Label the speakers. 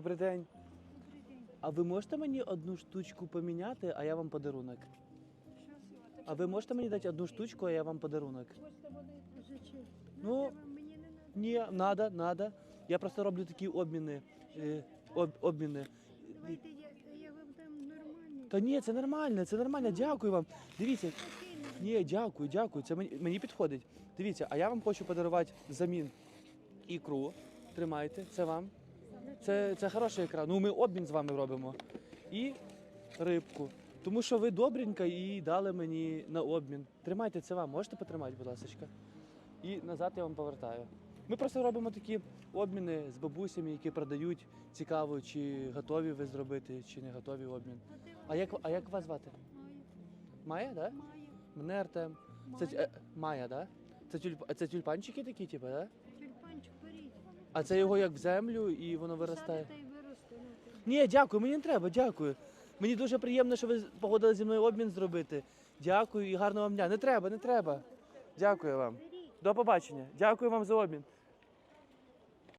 Speaker 1: Добрий день.
Speaker 2: Добрий день.
Speaker 1: А ви можете мені одну штучку поміняти, а я вам подарунок? А ви можете мені дати одну штучку, а я вам подарунок? Ну. Ні, надо, надо. Я просто роблю такі обміни. е, об, обміни.
Speaker 2: Давайте я, я вам дам нормальний.
Speaker 1: Та ні, це нормально, це нормально. Дякую вам. Дивіться, ні, дякую, дякую. Це мені, мені підходить. Дивіться, а я вам хочу подарувати замін ікру. Тримайте, це вам. Це, це хороша ікра. Ну, ми обмін з вами робимо. І рибку. Тому що ви добренька і дали мені на обмін. Тримайте це вам. Можете потримати, будь ласка. І назад я вам повертаю. Ми просто робимо такі обміни з бабусями, які продають. Цікаво, чи готові ви зробити, чи не готові обмін.
Speaker 2: А
Speaker 1: як, а як вас звати? Майя, так? Да? Мене Артем. Це е, Майя, так? Да? Це, тюльп... це тюльпанчики такі, типу, так? Да? А це його як в землю і воно виростає.
Speaker 2: Садите і виросте. ну.
Speaker 1: Ні, дякую, мені не треба, дякую. Мені дуже приємно, що ви погодили зі мною обмін зробити. Дякую і гарного вам дня. Не треба, не треба. Дякую вам. До побачення. Дякую вам за обмін.